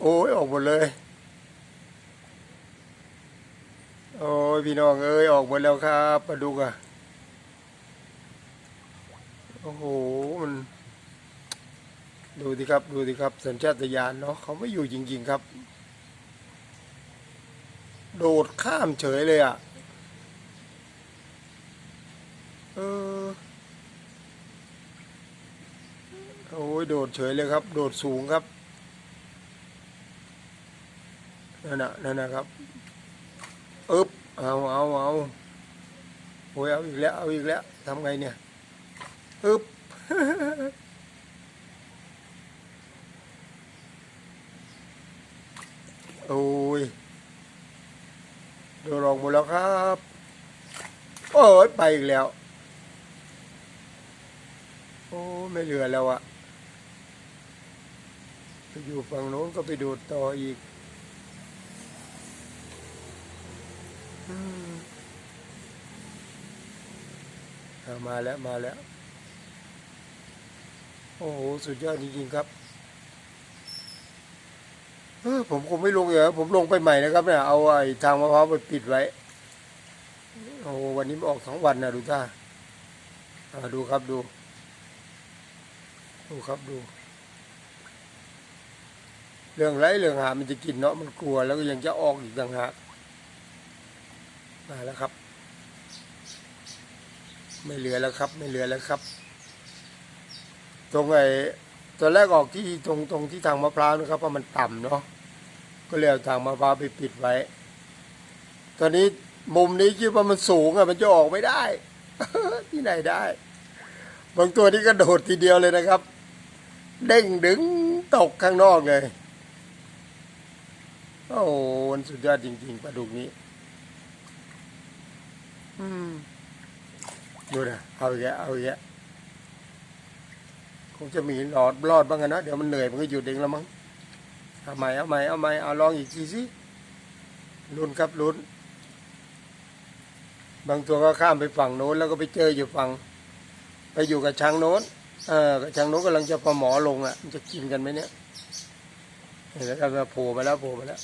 โอ้ยออกหมดเลย โอ้ยพี่น้องเอ้ยออกหมดแล้วครับปลาดุกอะโอ้โหมัน ดูสิครับดูสิครับ สัญชาตญาณเนาะเขาไม่อยู่จริง ๆครับ โดดข้ามเฉยเลยอะ่ะเออ โอ้ยโดดเฉยเลยครับ โดดสูงครับนั่นนะนั่นนะครับอึบเอาเอาเอาโอ้ยเอาอีกแล้วเอาอีกแล้วทำไงเนี่ยอึบโอ้ยโดนออกหมดแล้วครับ โอ้ยไปอีกแล้ว โอ้ไม่เหลือแล้วอะ อยู่ฝั่งโน้นก็ไปดูดต่ออีกอืมเอามาแล้วมาแล้ว โอ้โห สุดยอดจริงๆครับเออผมคงไม่ลงเหรอผมลงไปใหม่นะครับเนี่ยเอาไอ้ทางมะพร้าวไปปิดไว้ โอ้วันนี้มันออกสองวันนะดูท่าอ่าดูครับดู ดูครับดู เรื่องไรเรื่องหามันจะกินเนาะมันกลัวแล้วก็ยังจะออกอีกต่างหากมาแล้วครับ ไม่เหลือแล้วครับ ไม่เหลือแล้วครับ ตรงไอ้ตอนแรกออกที่ตรงตรงที่ทางมะพร้าวนะครับเพราะมันต่ำเนาะก็เลยเอาทางมะพร้าวไปปิดไว้ ตอนนี้มุมนี้คิดว่ามันสูงอะมันจะออกไม่ได้ที่ไหนได้ บางตัวนี่กระโดดทีเดียวเลยนะครับ เด้งดึงตกข้างนอกเลย โอ้โหมันสุดยอดจริง ๆปลาดุกนี้ อืมดูนะเอาอีกแล้วเอาอีกแล้วคงจะมีหลอดรอดบ้างอะนะเดี๋ยวมันเหนื่อยมันก็หยุดเองแล้วมั้งเอาใหม่เอาใหม่เอาใหม่เอาลองอีกทีสิลุ้นครับลุ้น บางตัวก็ข้ามไปฝั่งโน้นแล้วก็ไปเจออยู่ฝั่ง ไปอยู่กับช้างโน้น เออกับช้างโน้นกำลังจะปลาหมอลงอะมันจะกินกันไหมเนี่ยเห็นแล้วครับโผล่มาแล้วโผล่มาแล้ว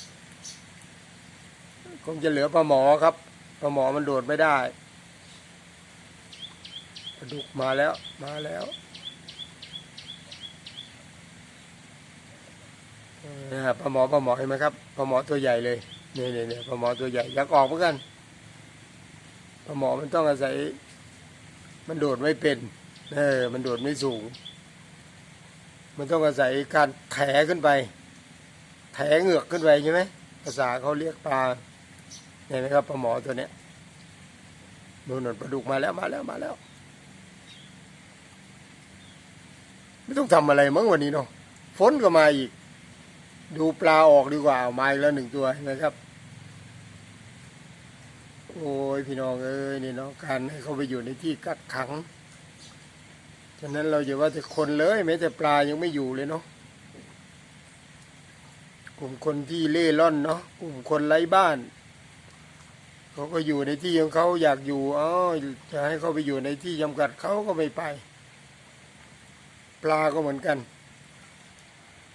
คงจะเหลือปลาหมอครับปลาหมอมันโดดไม่ได้ปลาดุกมาแล้วมาแล้วเออปลาหมอปลาหมอเห็นไหมครับปลาหมอตัวใหญ่เลยเนี่ยเนี่ยเนี่ยปลาหมอตัวใหญ่อยากออกเหมือนกันปลาหมอมันต้องอาศัย มันโดดไม่เป็นเออมันโดดไม่สูง มันต้องอาศัยการแถขึ้นไป แถเหงือกขึ้นไปใช่ไหมภาษาเขาเรียกปลา เห็นไหมครับปลาหมอตัวเนี้ยนู่นนปลาดุกมาแล้วมาแล้วมาแล้ว ไม่ต้องทำอะไรมั้งวันนี้เนาะฝนก็มาอีก ดูปลาออกดีกว่าเอามาอีกแล้วหนึ่งตัวเห็นไหมครับ โอ้ยพี่น้องเอ้ยนี่เนาะการให้เขาไปอยู่ในที่กักขังฉะนั้นเราอย่าว่าแต่คนเลยแม้แต่ปลายังไม่อยู่เลยเนาะกลุ่มคนที่เล่ร่อนเนาะกลุ่มคนไร้บ้าน เขาก็อยู่ในที่ของเขาอยากอยู่อ๋อจะให้เขาไปอยู่ในที่จำกัดเขาก็ไม่ไป ปลาก็เหมือนกัน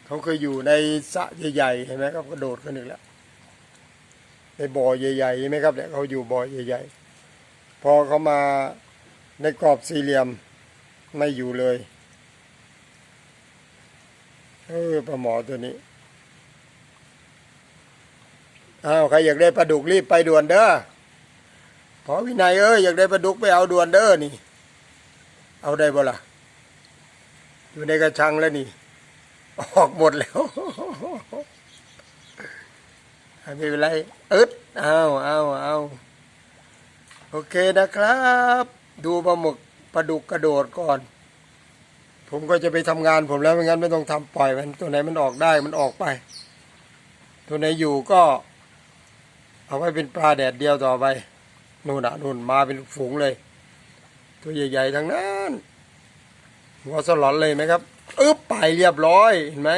เขาเคยอยู่ในสระใหญ่ๆเห็นไหมครับกระโดดขึ้นอีกแล้วในบ่อใหญ่ๆใช่ไหมครับเนี่ยเขาอยู่บ่อใหญ่ๆ พอเขามาในกรอบสี่เหลี่ยมไม่อยู่เลย เออปลาหมอตัวนี้ อ้าวใครอยากได้ปลาดุกรีบไปด่วนเด้อพอวินัยเอ้ยอยากได้ปลาดุกไปเอาด่วนเด้อนี่ เอาได้บ่ล่ะอยู่ในกระชังแล้วนี่ ออกหมดแล้วไม่เป็นไรอึดเอาเอาเอาโอเคนะครับ ดูปลาหมึกปลาดุกกระโดดก่อน ผมก็จะไปทำงานผมแล้วไม่งั้นไม่ต้องทำปล่อยมันตัวไหนมันออกได้มันออกไป ตัวไหนอยู่ก็ เอาไว้เป็นปลาแดดเดียวต่อไปนู่นน่ะนู่นมาเป็นฝูงเลย ตัวใหญ่ๆทั้งนั้นหัวสลอนเลยไหมครับอึ๊บไปเรียบร้อยเห็นไหม